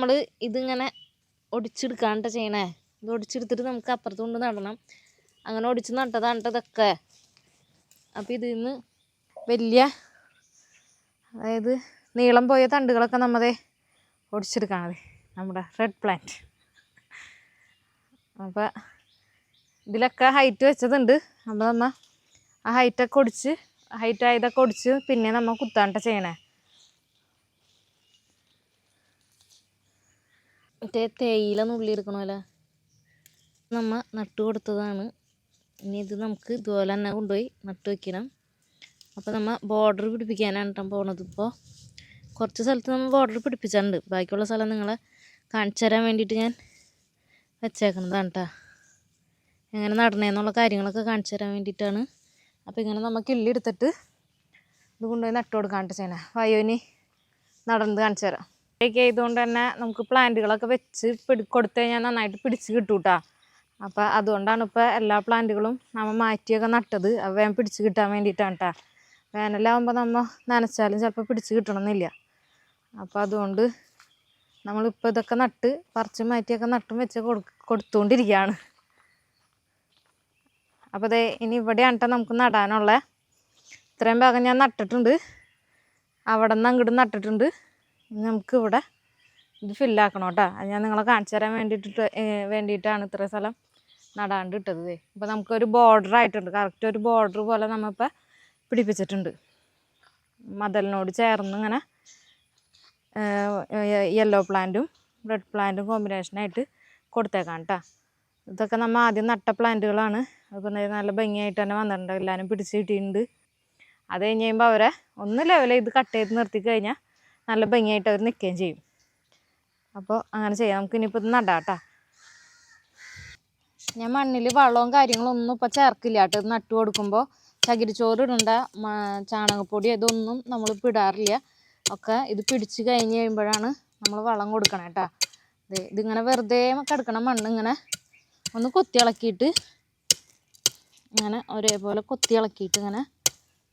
നമ്മൾ ഇതിങ്ങനെ ഒടിച്ചെടുക്കാണ്ട ചെയ്യണേ. ഇത് ഒടിച്ചെടുത്തിട്ട് നമുക്ക് അപ്പുറത്ത് കൊണ്ട് നടണം. അങ്ങനെ ഒടിച്ച് നട്ടതാണ് അപ്പം ഇതൊക്കെ. അപ്പോൾ ഇതിൽ നിന്ന് വലിയ അതായത് നീളം പോയ തണ്ടുകളൊക്കെ നമ്മതേ ഒടിച്ചെടുക്കണത് നമ്മുടെ റെഡ് പ്ലാന്റ് അപ്പോൾ ഇതിലൊക്കെ ഹൈറ്റ് വെച്ചതുണ്ട്. നമ്മൾ നമ്മ ആ ഹൈറ്റൊക്കെ ഒടിച്ച് ഹൈറ്റ് ആയതൊക്കെ ഒടിച്ച് പിന്നെ നമ്മൾ കുത്താണ്ട ചെയ്യണേ. മറ്റേ തേയില നുള്ളി എടുക്കണമല്ലോ നമ്മ നട്ടു കൊടുത്തതാണ്. ഇനി ഇത് നമുക്ക് ഇതുപോലെ തന്നെ കൊണ്ടുപോയി നട്ടു വെക്കണം. അപ്പോൾ നമ്മൾ ബോർഡർ പിടിപ്പിക്കാനാണ് കേട്ടോ പോണത് ഇപ്പോൾ കുറച്ച് സ്ഥലത്ത് നമ്മൾ ബോർഡർ പിടിപ്പിച്ചിട്ടുണ്ട്. ബാക്കിയുള്ള സ്ഥലം നിങ്ങളെ കാണിച്ചു തരാൻ വേണ്ടിയിട്ട് ഞാൻ വെച്ചേക്കുന്നതാണ് കേട്ടോ എങ്ങനെ നടണേന്നുള്ള കാര്യങ്ങളൊക്കെ കാണിച്ചു തരാൻ വേണ്ടിയിട്ടാണ്. അപ്പോൾ ഇങ്ങനെ നമ്മൾ കിള്ളി എടുത്തിട്ട് ഇത് കൊണ്ടുപോയി നട്ടു കൊടുക്കാണ്ട് ചെയ്യണേ. വയോനി നടന്നത് കാണിച്ചു തരാം. ഇതൊക്കെ ആയതുകൊണ്ട് തന്നെ നമുക്ക് പ്ലാന്റുകളൊക്കെ വെച്ച് പിടി കൊടുത്തു കഴിഞ്ഞാൽ നന്നായിട്ട് പിടിച്ച് കിട്ടൂട്ടാ. അപ്പം അതുകൊണ്ടാണ് ഇപ്പോൾ എല്ലാ പ്ലാന്റുകളും നമ്മൾ മാറ്റിയൊക്കെ നട്ടത്. അത് വേഗം പിടിച്ച് കിട്ടാൻ വേണ്ടിയിട്ടാണ് കേട്ടോ വേനലാകുമ്പോൾ നമ്മൾ നനച്ചാലും ചിലപ്പോൾ പിടിച്ച് കിട്ടണമെന്നില്ല അപ്പോൾ അതുകൊണ്ട് നമ്മളിപ്പോൾ ഇതൊക്കെ നട്ട് പറിച്ച് മാറ്റിയൊക്കെ നട്ടും വെച്ച് കൊടു കൊടുത്തുകൊണ്ടിരിക്കുകയാണ് അപ്പോൾ അതെ ഇനി ഇവിടെയാണ് കേട്ടോ നമുക്ക് നടാനുള്ള. ഇത്രയും ഭാഗം ഞാൻ നട്ടിട്ടുണ്ട്. അവിടെ നിന്ന് അങ്ങോട്ട് നട്ടിട്ടുണ്ട്. ഇനി നമുക്ക് ഇവിടെ ഇത് ഫില്ലാക്കണം കേട്ടോ. അത് ഞാൻ നിങ്ങളെ കാണിച്ചു തരാൻ വേണ്ടിയിട്ട് വേണ്ടിയിട്ടാണ് ഇത്ര സ്ഥലം നടാണ്ട് ഇട്ടത് ഇപ്പോൾ നമുക്കൊരു ബോർഡർ ആയിട്ടുണ്ട്. കറക്റ്റ് ഒരു ബോർഡർ പോലെ നമ്മളിപ്പോൾ പിടിപ്പിച്ചിട്ടുണ്ട്. മതലിനോട് ചേർന്ന് ഇങ്ങനെ യെല്ലോ പ്ലാന്റും റെഡ് പ്ലാന്റും കോമ്പിനേഷനായിട്ട് കൊടുത്തേക്കാം കേട്ടോ. ഇതൊക്കെ നമ്മൾ ആദ്യം നട്ട പ്ലാന്റുകളാണ് അപ്പോൾ നല്ല ഭംഗിയായിട്ട് തന്നെ വന്നിട്ടുണ്ട്. എല്ലാവരും പിടിച്ച് കിട്ടിയിട്ടുണ്ട്. അത് കഴിഞ്ഞ് കഴിയുമ്പോൾ അവരെ ഒന്ന് ലെവൽ ചെയ്ത് കട്ട് ചെയ്ത് നിർത്തി കഴിഞ്ഞാൽ നല്ല ഭംഗിയായിട്ട് അവർ നിൽക്കുകയും ചെയ്യും. അപ്പോൾ അങ്ങനെ ചെയ്യാം. നമുക്ക് ഇനിയിപ്പോൾ ഇത് നടാം കേട്ടോ ഞാൻ മണ്ണിൽ വളവും കാര്യങ്ങളും ഒന്നും ഇപ്പോൾ ചേർക്കില്ല കേട്ടോ. ഇത് നട്ടു കൊടുക്കുമ്പോൾ ചകിരിച്ചോറ് ഇടേണ്ട ചാണകപ്പൊടി അതൊന്നും നമ്മൾ ഇടാറില്ല. ഒക്കെ ഇത് പിടിച്ച് കഴിഞ്ഞ് കഴിയുമ്പോഴാണ് നമ്മൾ വളം കൊടുക്കണം കേട്ടോ. ഇത് ഇതിങ്ങനെ വെറുതെ കിടക്കണം മണ്ണ് ഇങ്ങനെ ഒന്ന് കൊത്തി ഇളക്കിയിട്ട് ഇങ്ങനെ ഒരേപോലെ കൊത്തി ഇളക്കിയിട്ട് ഇങ്ങനെ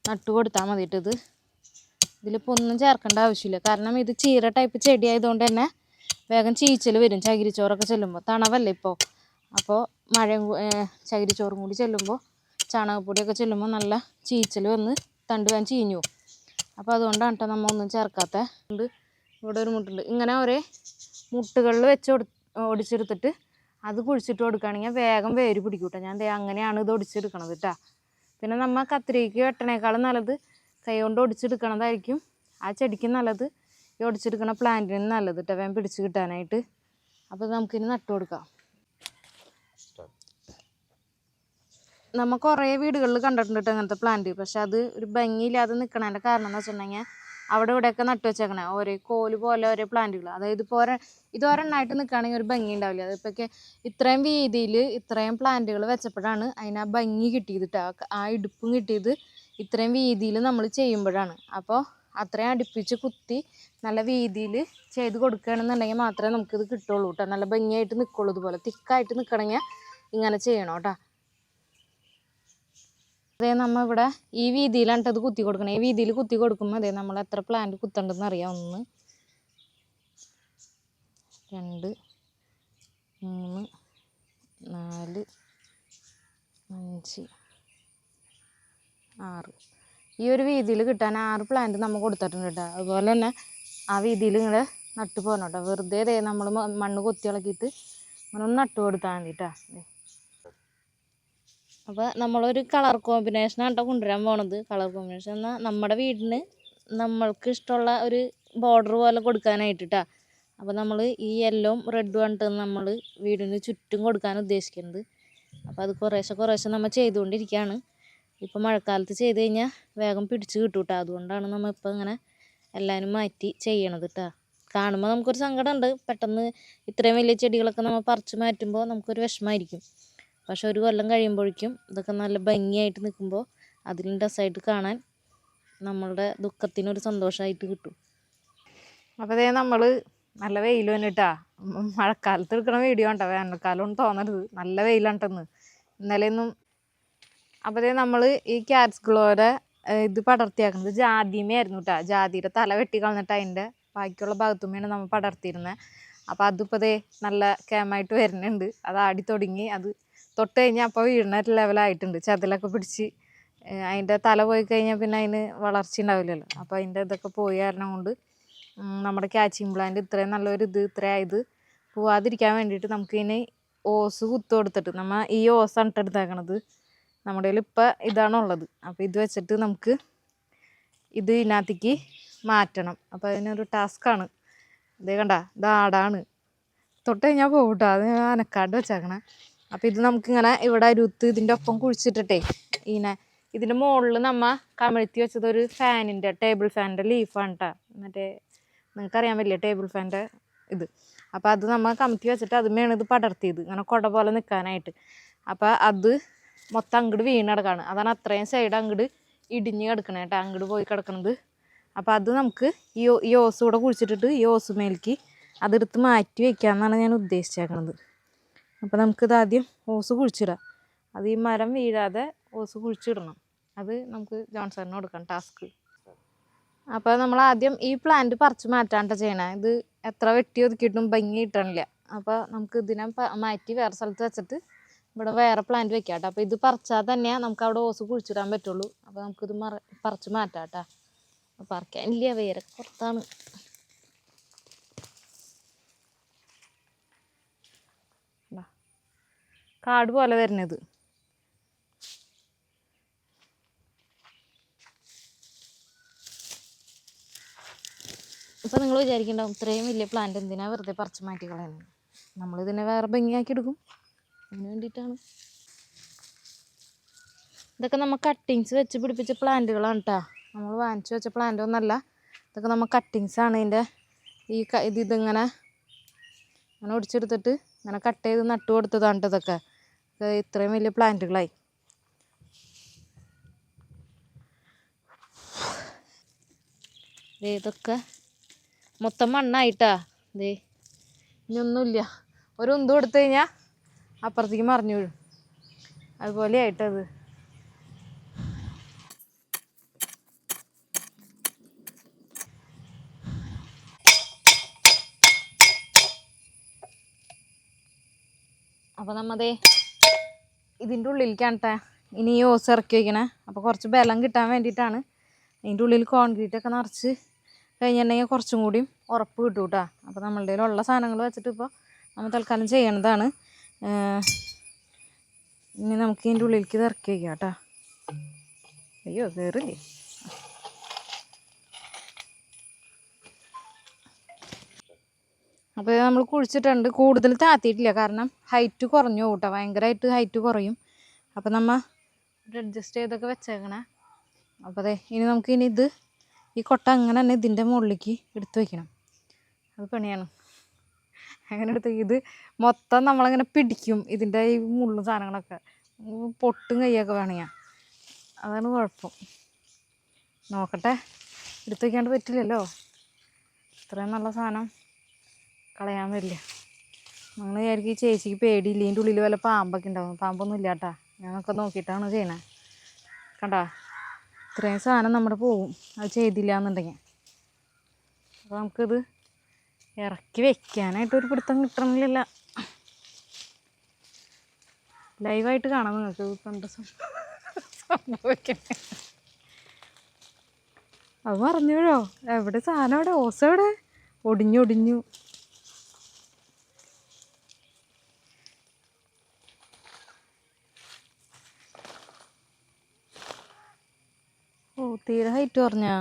നട്ടു കൊടുത്താൽ മതിയിട്ട് ഇത്. ഇതിലിപ്പോൾ ഒന്നും ചേർക്കേണ്ട ആവശ്യമില്ല. കാരണം ഇത് ചീര ടൈപ്പ് ചെടി ആയതുകൊണ്ട് തന്നെ വേഗം ചീച്ചൽ വരും ചകിരിച്ചോറൊക്കെ ചെല്ലുമ്പോൾ തണവല്ലേ ഇപ്പോൾ അപ്പോൾ മഴയും ചകിരിച്ചോറും കൂടി ചെല്ലുമ്പോൾ ചാണകപ്പൊടിയൊക്കെ ചെല്ലുമ്പോൾ നല്ല ചീച്ചൽ വന്ന് തണ്ട് വാൻ ചീഞ്ഞു അപ്പോൾ അതുകൊണ്ടാണ് കേട്ടോ നമ്മൾ ഒന്നും ചേർക്കാത്ത. ഉണ്ട്. ഇവിടെ ഒരു മുട്ടുണ്ട്. ഇങ്ങനെ ഒരേ മുട്ടുകളിൽ വെച്ച് ഒടിച്ചെടുത്തിട്ട് അത് കുഴിച്ചിട്ട് കൊടുക്കുകയാണെങ്കിൽ വേഗം വേര് പിടിക്കൂട്ടോ കേട്ടോ ഞാൻ അങ്ങനെയാണ് ഇത് ഒടിച്ചെടുക്കണത് കേട്ടോ പിന്നെ നമ്മൾ കത്തിരിക്ക് വെട്ടണേക്കാളും നല്ലത് കൈ കൊണ്ട് ഒടിച്ചെടുക്കണതായിരിക്കും. ആ ചെടിക്ക് നല്ലത്. ഈ ഒടിച്ചെടുക്കണ പ്ലാന്റിന് നല്ലത് കേട്ടോ വേഗം പിടിച്ച് കിട്ടാനായിട്ട്. അപ്പോൾ നമുക്കിനി നട്ടു കൊടുക്കാം. നമ്മൾ കുറേ വീടുകളിൽ കണ്ടിട്ടുണ്ട് കേട്ടോ അങ്ങനത്തെ പ്ലാന്റ് പക്ഷെ അത് ഒരു ഭംഗിയില്ലാതെ നിൽക്കണതിന്റെ കാരണം എന്ന് വെച്ചിട്ടുണ്ടെങ്കിൽ അവിടെ ഇവിടെയൊക്കെ നട്ടു വെച്ചേക്കണേ. ഓരോ കോൽ പോലെ ഓരോ പ്ലാന്റുകൾ അതായത് ഇപ്പോൾ ഒരെ ഇത് ഒരെണ്ണമായിട്ട് നിൽക്കുകയാണെങ്കിൽ ഒരു ഭംഗി ഉണ്ടാവില്ല. അതിപ്പോൾ ഇത്രയും വീതിയിൽ ഇത്രയും പ്ലാന്റുകൾ വെച്ചപ്പോഴാണ് അതിന് ഭംഗി കിട്ടിയത് ട്ടോ. ആ- ആ ഇടുപ്പും കിട്ടിയത്. ഇത്രയും വീതിയിൽ നമ്മൾ ചെയ്യുമ്പോഴാണ്. അപ്പോൾ അത്രയും അടുപ്പിച്ച് കുത്തി നല്ല വീതിയിൽ ചെയ്ത് കൊടുക്കുകയാണെന്നുണ്ടെങ്കിൽ മാത്രമേ നമുക്കിത് കിട്ടുള്ളൂ കേട്ടോ. നല്ല ഭംഗിയായിട്ട് നിൽക്കുള്ളൂ ഇതുപോലെ. തിക്കായിട്ട് നിൽക്കണമെങ്കിൽ ഇങ്ങനെ ചെയ്യണം കേട്ടോ. അതേ നമ്മൾ ഇവിടെ ഈ വീതിയിലാണ് ഇത് കുത്തി കൊടുക്കണം. ഈ വീതിയിൽ കുത്തി കൊടുക്കുമ്പോൾ അതേ നമ്മൾ എത്ര പ്ലാന്റ് കുത്തണ്ടെന്ന് അറിയാം. ഒന്ന് രണ്ട് മൂന്ന് നാല് അഞ്ച് ആറ്. ഈ ഒരു വീതിയിൽ കിട്ടാൻ ആറ് പ്ലാന്റ് നമ്മൾ കൊടുത്തിട്ടുണ്ട് കേട്ടോ അതുപോലെ തന്നെ ആ വീതിയിൽ ഇങ്ങനെ നട്ടു പോകണം കേട്ടോ വെറുതെ ഇതേ നമ്മൾ മണ്ണ് കൊത്തി ഇളക്കിയിട്ട് അങ്ങനെ ഒന്ന് നട്ടു കൊടുത്താൽ മതി അപ്പോൾ നമ്മളൊരു കളർ കോമ്പിനേഷനാണ് കേട്ടോ കൊണ്ടുവരാൻ പോണത്. കളർ കോമ്പിനേഷൻ എന്നാൽ നമ്മുടെ വീടിന് നമ്മൾക്ക് ഇഷ്ടമുള്ള ഒരു ബോർഡർ പോലെ കൊടുക്കാനായിട്ട് കേട്ടോ അപ്പോൾ നമ്മൾ ഈ യെല്ലോം റെഡും ആണ് നമ്മൾ വീടിന് ചുറ്റും കൊടുക്കാൻ ഉദ്ദേശിക്കുന്നത് അപ്പോൾ അത് കുറേശ്ശെ കുറേശ്ശെ നമ്മൾ ചെയ്തുകൊണ്ടിരിക്കുകയാണ് ഇപ്പോൾ മഴക്കാലത്ത് ചെയ്ത് കഴിഞ്ഞാൽ വേഗം പിടിച്ച് കിട്ടും കേട്ടോ അതുകൊണ്ടാണ് നമ്മൾ ഇപ്പോൾ ഇങ്ങനെ എല്ലാവരും മാറ്റി ചെയ്യണത് കേട്ടോ കാണുമ്പോൾ നമുക്കൊരു സങ്കടമുണ്ട്. പെട്ടെന്ന് ഇത്രയും വലിയ ചെടികളൊക്കെ നമ്മൾ പറിച്ച് മാറ്റുമ്പോൾ നമുക്കൊരു വിഷമമായിരിക്കും. പക്ഷെ ഒരു കൊല്ലം കഴിയുമ്പോഴേക്കും ഇതൊക്കെ നല്ല ഭംഗിയായിട്ട് നിൽക്കുമ്പോൾ അതിലും രസമായിട്ട് കാണാൻ നമ്മളുടെ ദുഃഖത്തിനൊരു സന്തോഷമായിട്ട് കിട്ടും. അപ്പോൾ അതേ നമ്മൾ നല്ല വെയിൽ വന്നിട്ടാ. മഴക്കാലത്ത് എടുക്കണ വീഡിയോ ഉണ്ടോ വേനൽക്കാലം തോന്നരുത്. നല്ല വെയിലുണ്ടെന്ന് ഇന്നലെയൊന്നും അപ്പോൾ നമ്മൾ ഈ ക്യാറ്റ്സ് ഗ്ലോയുടെ ഇത് പടർത്തിയാക്കുന്നത് ജാതിമയായിരുന്നു കേട്ടോ ജാതിയുടെ തല വെട്ടി കളഞ്ഞിട്ട് അതിന്റെ ബാക്കിയുള്ള ഭാഗത്തുമ്മയാണ് നമ്മൾ പടർത്തിയിരുന്നത് അപ്പോൾ അതിപ്പോൾ ദേ നല്ല കേമായിട്ട് വരുന്നുണ്ട്. അത് ആടി തുടങ്ങി. അത് തൊട്ട് കഴിഞ്ഞാൽ അപ്പോൾ വീഴുന്ന ലെവലായിട്ടുണ്ട് ചതിലൊക്കെ പിടിച്ച് അതിന്റെ തല പോയി കഴിഞ്ഞാൽ പിന്നെ അതിന് വളർച്ച ഉണ്ടാവില്ലല്ലോ അപ്പോൾ അതിന്റെ ഇതൊക്കെ പോയി കാരണം കൊണ്ട് നമ്മുടെ കാച്ചിങ് പ്ലാന്റ് ഇത്രയും നല്ലൊരു ഇത് ഇത്ര ആയത് പോവാതിരിക്കാൻ വേണ്ടിയിട്ട് നമുക്ക് ഇതിന് ഓസ് കുത്തു കൊടുത്തിട്ട് നമ്മൾ ഈ ഓസ് ഇട്ട് എടുത്തേക്കണത് നമ്മുടെ കയ്യിൽ ഇപ്പം ഇതാണുള്ളത് അപ്പോൾ ഇത് വെച്ചിട്ട് നമുക്ക് ഇത് ഇതിനകത്തേക്ക് മാറ്റണം. അപ്പോൾ അതിനൊരു ടാസ്ക്കാണ് ഇതേ കണ്ട ഇത് ആടാണ്. തൊട്ട് കഴിഞ്ഞാൽ പോകും അത് അനക്കാണ്ട് വെച്ചേക്കണേ. അപ്പോൾ ഇത് നമുക്കിങ്ങനെ ഇവിടെ അരുത്ത് ഇതിന്റെ ഒപ്പം കുഴിച്ചിട്ടിട്ടേ ഇങ്ങനെ ഇതിന്റെ മുകളിൽ നമ്മ കമഴ്ത്തി വെച്ചത് ഒരു ഫാനിന്റെ ടേബിൾ ഫാനിന്റെ ലീഫാണ് കേട്ടോ മറ്റേ നിങ്ങൾക്കറിയാൻ വലിയ ടേബിൾ ഫാനിന്റെ ഇത്? അപ്പോൾ അത് നമ്മൾ കമഴ്ത്തി വെച്ചിട്ട് അതുമേണ് ഇത് പടർത്തിയത്. ഇങ്ങനെ കുട പോലെ നിൽക്കാനായിട്ട് അപ്പോൾ അത് മൊത്തം അങ്ങോട്ട് വീണ് കിടക്കാണ്. അതാണ് അത്രയും സൈഡ് അങ്ങോട്ട് ഇടിഞ്ഞ് കിടക്കണേ കേട്ടോ അങ്ങോട്ട് പോയി കിടക്കണത്. അപ്പോൾ അത് നമുക്ക് ഈ ഈ ഓസ് കൂടെ കുഴിച്ചിട്ടിട്ട് ഈ ഓസ് മേലേക്ക് അതെടുത്ത് മാറ്റി വയ്ക്കാമെന്നാണ് ഞാൻ ഉദ്ദേശിച്ചേക്കണത്. അപ്പോൾ നമുക്കിത് ആദ്യം ഓസ് കുഴിച്ചിടാം. അത് ഈ മരം വീഴാതെ ഓസ് കുഴിച്ചിടണം. അത് നമുക്ക് ജോൺസറിന് കൊടുക്കാം ടാസ്ക്. അപ്പോൾ നമ്മൾ ആദ്യം ഈ പ്ലാന്റ് പറിച്ച് മാറ്റാണ്ട ചെയ്യണേ. ഇത് എത്ര വെട്ടി ഒതുക്കിയിട്ടും ഭംഗി കിട്ടണില്ല. അപ്പോൾ നമുക്ക് ഇതിനെ മാറ്റി വേറെ സ്ഥലത്ത് വെച്ചിട്ട് ഇവിടെ വേറെ പ്ലാന്റ് വെക്കാം കേട്ടോ അപ്പോൾ ഇത് പറിച്ചാൽ തന്നെ നമുക്ക് അവിടെ ഓസ് കുഴിച്ചിടാൻ പറ്റുള്ളൂ. അപ്പോൾ നമുക്കിത് മറ പറിച്ച് മാറ്റാം കേട്ടോ പറിക്കാനില്ല വേറെ പുറത്താണ്. കാട് പോലെ വരുന്നത്. ഇപ്പം നിങ്ങൾ വിചാരിക്കണ്ടാവും ഇത്രയും വലിയ പ്ലാന്റ് എന്തിനാ വെറുതെ പറിച്ച് മാറ്റി കളയുന്നത് നമ്മളിതിനെ വേറെ ഭംഗിയാക്കി എടുക്കും. അതിന് വേണ്ടിയിട്ടാണ്. ഇതൊക്കെ നമ്മൾ കട്ടിങ്സ് വെച്ച് പിടിപ്പിച്ച പ്ലാന്റുകളാണ് കേട്ടോ നമ്മൾ വാങ്ങിച്ചു വെച്ച പ്ലാന്റ് ഒന്നല്ല. ഇതൊക്കെ നമ്മൾ കട്ടിങ്സ് ആണ് ഇതിന്റെ ഈ ഇത് ഇതിങ്ങനെ ഇങ്ങനെ ഒടിച്ചെടുത്തിട്ട് ഇങ്ങനെ കട്ട് ചെയ്ത് നട്ടു കൊടുത്തതാണ് ഇതൊക്കെ. ഇത് ഇത്രയും വലിയ പ്ലാന്റുകളായി ഇതൊക്കെ മൊത്തം മണ്ണായിട്ടാ ഇതേ ഇനിയൊന്നുമില്ല ഒരു ഉന്ത് കൊടുത്തു കഴിഞ്ഞാൽ അപ്പുറത്തേക്ക് മറിഞ്ഞു വീഴും. അതുപോലെ ആയിട്ടത് അപ്പോൾ നമ്മതേ ഇതിന്റെ ഉള്ളിലേക്കാണ് ട്ടാ ഇനി ഈ ഓസ് ഇറക്കി വയ്ക്കണേ അപ്പോൾ കുറച്ച് ബലം കിട്ടാൻ വേണ്ടിയിട്ടാണ് അതിന്റെ ഉള്ളിൽ കോൺക്രീറ്റ് ഒക്കെ നിറച്ച് കഴിഞ്ഞിട്ടുണ്ടെങ്കിൽ കുറച്ചും കൂടിയും ഉറപ്പ് കിട്ടും കേട്ടോ അപ്പോൾ നമ്മളുടെ ഉള്ള സാധനങ്ങൾ വെച്ചിട്ട് ഇപ്പോൾ നമ്മൾ തൽക്കാലം ചെയ്യണതാണ്. ഇനി നമുക്ക് ഇതിന്റെ ഉള്ളിലേക്ക് ഇറക്കി വയ്ക്കാം കേട്ടോ. അയ്യോ കയറില്ലേ? അപ്പോൾ നമ്മൾ കുഴിച്ചിട്ടുണ്ട്. കൂടുതൽ താത്തിയിട്ടില്ല. കാരണം ഹൈറ്റ് കുറഞ്ഞു കേട്ടോ. ഭയങ്കരമായിട്ട് ഹൈറ്റ് കുറയും. അപ്പോൾ നമ്മൾ അഡ്ജസ്റ്റ് ചെയ്തൊക്കെ വെച്ചേക്കണേ. അപ്പോൾ അതെ ഇനി നമുക്ക് ഇനി ഇത് ഈ കൊട്ട അങ്ങനെ തന്നെ ഇതിന്റെ മുകളിലേക്ക് എടുത്ത് വയ്ക്കണം അത് പണിയാണ്. അങ്ങനെ എടുത്ത് ഇത് മൊത്തം നമ്മളങ്ങനെ പിടിക്കും ഇതിന്റെ ഈ മുള്ളും സാധനങ്ങളൊക്കെ. പൊട്ടും കൈയൊക്കെ വേണമെങ്കിൽ അതാണ് കുഴപ്പം. നോക്കട്ടെ. എടുത്ത് വയ്ക്കാണ്ട് പറ്റില്ലല്ലോ. ഇത്രയും നല്ല സാധനം കളയാൻ വരില്ല. നമ്മൾ വിചാരിക്കും ഈ ചേച്ചിക്ക് പേടിയില്ല? ഇതിന്റെ ഉള്ളിൽ വല്ല പാമ്പൊക്കെ ഉണ്ടാവും. പാമ്പൊന്നും ഇല്ല കേട്ടാ ഞാനൊക്കെ നോക്കിയിട്ടാണ് ചെയ്യണേ. കണ്ടാ? ഇത്രയും സാധനം നമ്മുടെ പോവും. അത് ചെയ്തില്ല എന്നുണ്ടെങ്കിൽ അപ്പോൾ നമുക്കിത് ഇറക്കി വെക്കാനായിട്ട് ഒരു പിടുത്തം കിട്ടണില്ല ലൈവായിട്ട് കാണാം നിങ്ങൾക്ക് കണ്ട സംഭവിക്കണം സംഭവിക്കണേ? അത് പറഞ്ഞോ എവിടെ സാധനം അവിടെ? ഓസ എവിടെ? ഒടിഞ്ഞൊടിഞ്ഞു ഓ തീരെ ഹൈറ്റ് കുറഞ്ഞാ?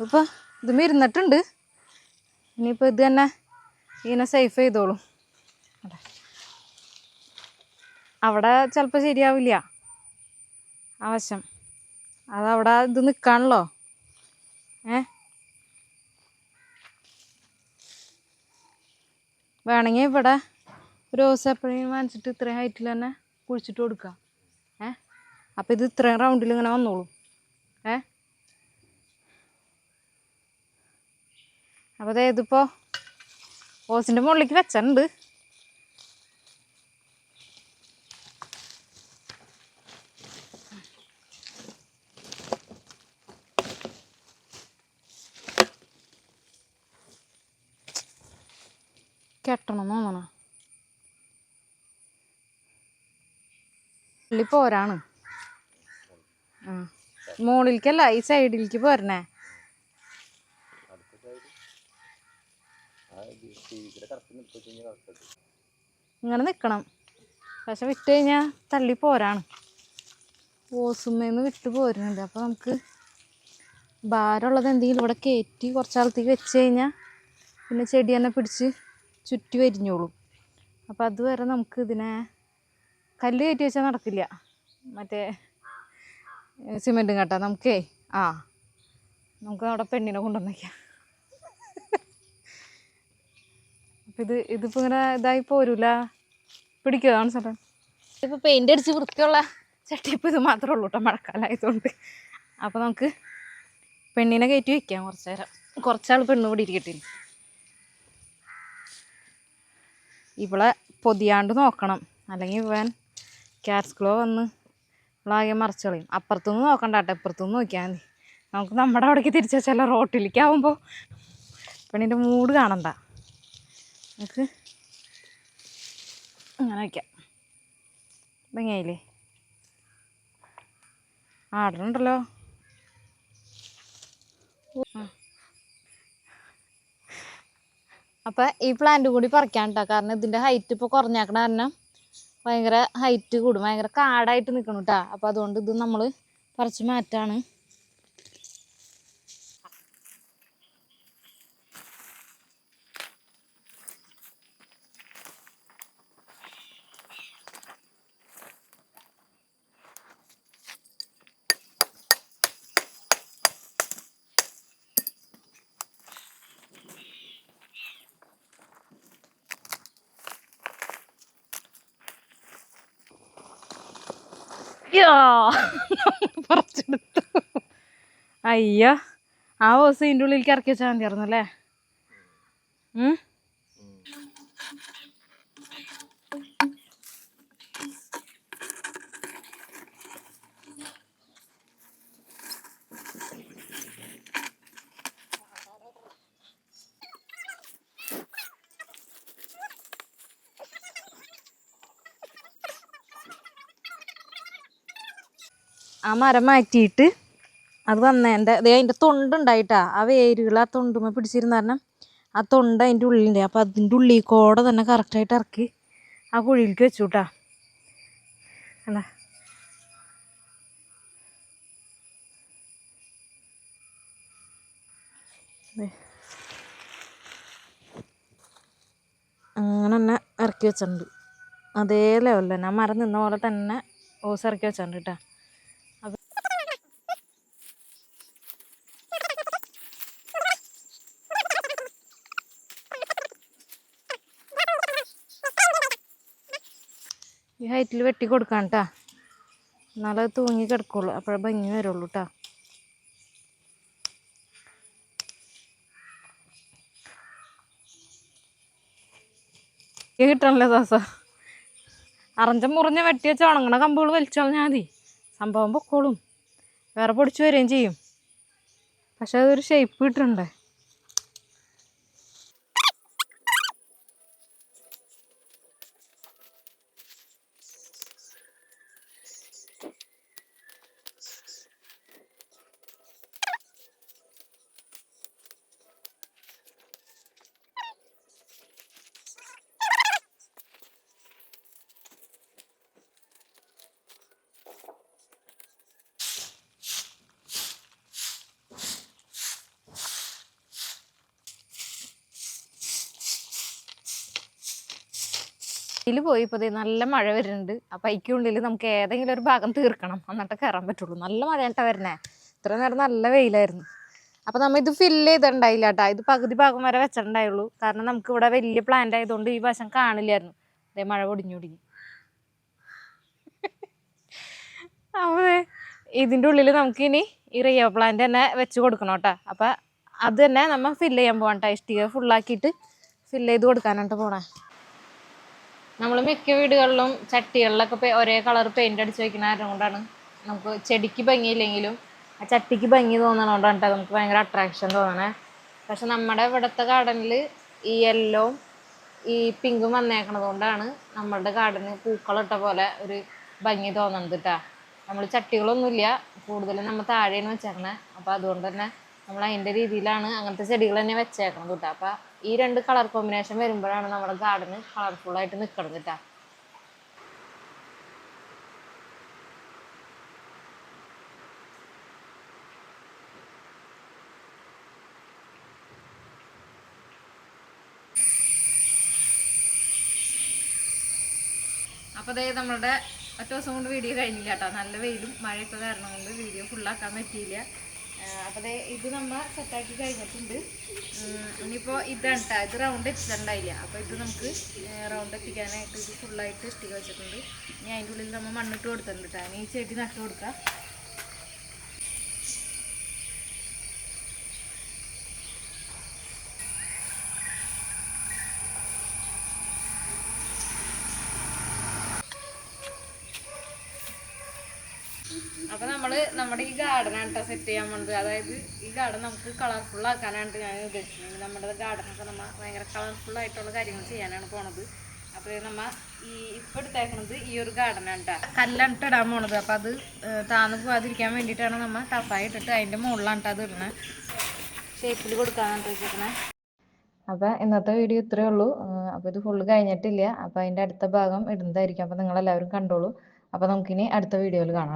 ഇപ്പൊ ഇത് ഇരുന്നിട്ടുണ്ട്. ഇനിയിപ്പോൾ ഇത് തന്നെ ഇങ്ങനെ സേഫ് ചെയ്തോളും. അവിടെ ചിലപ്പോൾ ശരിയാവില്ല. ആവശ്യം. അതവിടെ ഇത് നിൽക്കാണല്ലോ ഏ? വേണമെങ്കിൽ ഇവിടെ ഒരു ദിവസം എപ്പോഴെങ്കിലും വാങ്ങിച്ചിട്ട് ഇത്രയും ഹൈറ്റിൽ തന്നെ കുഴിച്ചിട്ട് കൊടുക്കാം ഏ? അപ്പോൾ ഇത് ഇത്രയും റൗണ്ടിൽ ഇങ്ങനെ വന്നോളും. അപ്പോൾ അതേ ഇതിപ്പോൾ ഓസിന്റെ മുകളിലേക്ക് വെച്ചുണ്ട് കെട്ടണം തോന്നണ? പോരാണ്. ആ. മുകളിലേക്കല്ല ഈ സൈഡിലേക്ക് പോരണേ. ഇങ്ങനെ നിൽക്കണം പക്ഷെ വിട്ട് കഴിഞ്ഞാൽ തള്ളി പോരാണ്. ഓസുമ്മേന്ന് വിട്ട് പോരുന്നുണ്ട്. അപ്പോൾ നമുക്ക് ഭാരമുള്ളത് എന്തെങ്കിലും ഇവിടെ കയറ്റി കുറച്ചാളത്തേക്ക് വെച്ച് കഴിഞ്ഞാൽ പിന്നെ ചെടി തന്നെ പിടിച്ച് ചുറ്റി വരിഞ്ഞോളും. അപ്പോൾ അതുവരെ നമുക്ക് ഇതിനെ കല്ല് കയറ്റി വെച്ചാൽ നടക്കില്ല. മറ്റേ സിമെന്റും കട്ട. നമുക്കേ ആ നമുക്ക് അവിടെ പെണ്ണിനെ കൊണ്ടുവന്ന് വയ്ക്കാം അപ്പം ഇത് ഇതിപ്പോൾ ഇങ്ങനെ ഇതായി പോരൂല. പിടിക്കുക ആണ് സാറേ ഇപ്പോൾ പെയിന്റ് അടിച്ച് വൃത്തിയുള്ള ചട്ടിപ്പ് ഇത് മാത്രമേ ഉള്ളൂ കേട്ടോ മഴക്കാലമായതുകൊണ്ട് അപ്പോൾ നമുക്ക് പെണ്ണിനെ കയറ്റി വെക്കാം കുറച്ച് നേരം. കുറച്ചാൾ പെണ്ണ് കൂടി ഇരിക്കട്ടെ. ഇവളെ പൊതിയാണ്ട് നോക്കണം. അല്ലെങ്കിൽ ഇവൻ ക്യാറ്റ്സ്ക്ലോ വന്ന് ഇവളാകെ മറിച്ച് കളയും. അപ്പുറത്തുനിന്ന് നോക്കണ്ട കേട്ടോ ഇപ്പുറത്തുനിന്ന് നോക്കിയാൽ മതി. നമുക്ക് നമ്മുടെ അവിടേക്ക് തിരിച്ചു വെച്ചാലോ റോട്ടിലേക്ക് ആവുമ്പോൾ പെണ്ണിന്റെ മൂഡ് കാണണ്ട. നമുക്ക് അങ്ങനെ വയ്ക്കാം ഭംഗിയായില്ലേ? ആടണുണ്ടല്ലോ അപ്പം ഈ പ്ലാന്റ് കൂടി പറിക്കാൻ കേട്ടോ കാരണം ഇതിന്റെ ഹൈറ്റ് ഇപ്പോൾ കുറഞ്ഞാക്കണ കാരണം ഭയങ്കര ഹൈറ്റ് കൂടും. ഭയങ്കര കാടായിട്ട് നിൽക്കണം കേട്ടോ അപ്പോൾ അതുകൊണ്ട് ഇത് നമ്മൾ പറിച്ച് മാറ്റാണ്. യോ പറിച്ചെടുത്തു. അയ്യോ. ആ ഓസ് ഇതിന്റെ ഉള്ളിലേക്ക് ഇറക്കി വെച്ചാൽ മതിയായിരുന്നു അല്ലേ ആ മരം മാറ്റിയിട്ട് അത് വന്നതിന്റെ ദേ അതിന്റെ തൊണ്ടുണ്ടായിട്ടാ. ആ വേരുകൾ ആ തൊണ്ടുമ്മ പിടിച്ചിരുന്ന കാരണം ആ തൊണ്ട് അതിന്റെ ഉള്ളിന്റെ അപ്പോൾ അതിന്റെ ഉള്ളിൽ കൂടെ തന്നെ കറക്റ്റായിട്ട് ഇറക്കി ആ കുഴിയിലേക്ക് വെച്ചു കേട്ടാ അല്ല അങ്ങനെ തന്നെ ഇറക്കി വെച്ചിട്ടുണ്ട്. അതേ ലെവലിൽ തന്നെ. ആ മരം നിന്ന പോലെ തന്നെ ഓസ് ഇറക്കി വെച്ചിട്ടുണ്ട് കേട്ടോ ഹൈറ്റിൽ വെട്ടി കൊടുക്കാം കേട്ടാ എന്നാലത് തൂങ്ങി കിടക്കുള്ളൂ. അപ്പോഴേ ഭംഗി വരുള്ളൂ കേട്ടാ കിട്ടണല്ലേ ദാസ അറഞ്ചം മുറിഞ്ഞ വെട്ടി വെച്ച ഉണങ്ങണ കമ്പുകൾ വലിച്ചു കളഞ്ഞാൽ മതി. സംഭവം പൊക്കോളും. വേറെ പൊടിച്ചു വരികയും ചെയ്യും. പക്ഷെ അതൊരു ഷേപ്പ് കിട്ടുന്നുണ്ട് ഇതിൽ പോയി ഇപ്പോൾ നല്ല മഴ വരുന്നുണ്ട്. അപ്പം അതിക്കുള്ളിൽ നമുക്ക് ഏതെങ്കിലും ഒരു ഭാഗം തീർക്കണം. എന്നിട്ട് കയറാൻ പറ്റുള്ളൂ. നല്ല മഴ കേട്ടാ വരണേ. ഇത്ര നേരം നല്ല വെയിലായിരുന്നു. അപ്പോൾ നമ്മൾ ഇത് ഫില്ല് ചെയ്തിട്ടുണ്ടായില്ല കേട്ടോ ഇത് പകുതി ഭാഗം വരെ വെച്ചിട്ടുണ്ടായുള്ളൂ. കാരണം നമുക്ക് ഇവിടെ വലിയ പ്ലാന്റ് ആയതുകൊണ്ട് ഈ വശം കാണില്ലായിരുന്നു. അതേ മഴ പൊടിഞ്ഞു പൊടിഞ്ഞു. അപ്പോൾ ഇതിന്റെ ഉള്ളിൽ നമുക്കിനി ഈ റിയോ പ്ലാന്റ് തന്നെ വെച്ച് കൊടുക്കണം കേട്ടോ അപ്പം അത് തന്നെ നമ്മൾ ഫില്ല് ചെയ്യാൻ പോകണ്ട ഇഷ്ടിക ഫുള്ളാക്കിയിട്ട് ഫില്ല് ചെയ്ത് കൊടുക്കാനായിട്ട് പോണേ. നമ്മൾ മിക്ക വീടുകളിലും ചട്ടികളിലൊക്കെ ഒരേ കളർ പെയിന്റ് അടിച്ച് വെക്കുന്ന കാരണം കൊണ്ടാണ് നമുക്ക് ചെടിക്ക് ഭംഗിയില്ലെങ്കിലും ആ ചട്ടിക്ക് ഭംഗി തോന്നണോണ്ടാണ് ട്ടോ നമുക്ക് ഭയങ്കര അട്രാക്ഷൻ തോന്നണേ. പക്ഷെ നമ്മുടെ ഇവിടുത്തെ ഗാർഡനിൽ ഈ യെല്ലോ ഈ പിങ്കും വന്നേക്കണത് കൊണ്ടാണ് നമ്മളുടെ ഗാർഡന് പൂക്കളിട്ട പോലെ ഒരു ഭംഗി തോന്നുന്നത് കേട്ടാ നമ്മൾ ചട്ടികളൊന്നുമില്ല കൂടുതലും നമ്മൾ താഴെയാണ് വെച്ചേക്കണേ. അപ്പോൾ അതുകൊണ്ട് തന്നെ നമ്മൾ അതിന്റെ രീതിയിലാണ് അങ്ങനത്തെ ചെടികൾ തന്നെ വെച്ചേക്കണം കേട്ടോ. അപ്പോൾ ഈ രണ്ട് കളർ കോമ്പിനേഷൻ വരുമ്പോഴാണ് നമ്മുടെ ഗാർഡന് കളർഫുള്ളായിട്ട് നിൽക്കണം കേട്ടോ. അപ്പോൾ അതായത് നമ്മളുടെ ഒറ്റ ദിവസം കൊണ്ട് വീഡിയോ കഴിഞ്ഞില്ല കേട്ടോ. നല്ല വെയിലും മഴയൊക്കെ കാരണം കൊണ്ട് വീഡിയോ ഫുള്ളാക്കാൻ പറ്റിയില്ല. അപ്പോൾ ഇത് നമ്മൾ സെറ്റാക്കി കഴിഞ്ഞിട്ടുണ്ട്. ഇനിയിപ്പോൾ ഇതാണ് ഇത് റൗണ്ട് എത്തിച്ചിട്ടുണ്ടായില്ല. അപ്പോൾ ഇത് നമുക്ക് റൗണ്ട് എത്തിക്കാനായിട്ട് ഇത് ഫുള്ളായിട്ട് ഇഷ്ടിക വെച്ചിട്ടുണ്ട്. ഇനി അതിന്റെ ഉള്ളിൽ നമ്മൾ മണ്ണിട്ട് കൊടുത്തിട്ടുണ്ട് കേട്ടോ ഇനി ചെടി നട്ട് കൊടുക്കാം. അപ്പൊ നമ്മൾ നമ്മുടെ ഈ ഗാർഡൻ ആണ് സെറ്റ് ചെയ്യാൻ പോണത്. അതായത് ഈ ഗാർഡൻ നമുക്ക് കളർഫുൾ ആക്കാനാണ് ഞാൻ ഉദ്ദേശിക്കുന്നത്. നമ്മുടെ ഗാർഡൻ ഒക്കെ നമ്മ ഭയങ്കര കളർഫുൾ ആയിട്ടുള്ള കാര്യങ്ങൾ ചെയ്യാനാണ് പോണത്. അപ്പൊ നമ്മ ഈ ഇപ്പൊ എടുത്തേക്കണത് ഈ ഒരു ഗാർഡൻ ആണ് കേട്ടോ കല്ലാണ് ഇടാൻ പോണത്. അപ്പൊ അത് താന്ന് പോവാതിരിക്കാൻ വേണ്ടിയിട്ടാണ് നമ്മ ടഫായി ഇട്ടിട്ട് അതിന്റെ മുകളിലാണ് ട്ടോ അത് ഇടണേ. ഷേപ്പിൽ കൊടുക്കാനാണ് വെച്ചേക്കണേ അപ്പോൾ ഇന്നത്തെ വീഡിയോ ഇത്രയേ ഉള്ളൂ. അപ്പോൾ ഇത് ഫുള്ള് കഴിഞ്ഞിട്ടില്ല. അപ്പോൾ അതിന്റെ അടുത്ത ഭാഗം ഇടുന്നതായിരിക്കും. അപ്പോൾ നിങ്ങളെല്ലാവരും കണ്ടോളൂ. അപ്പോൾ നമുക്കിനി അടുത്ത വീഡിയോയിൽ കാണാം.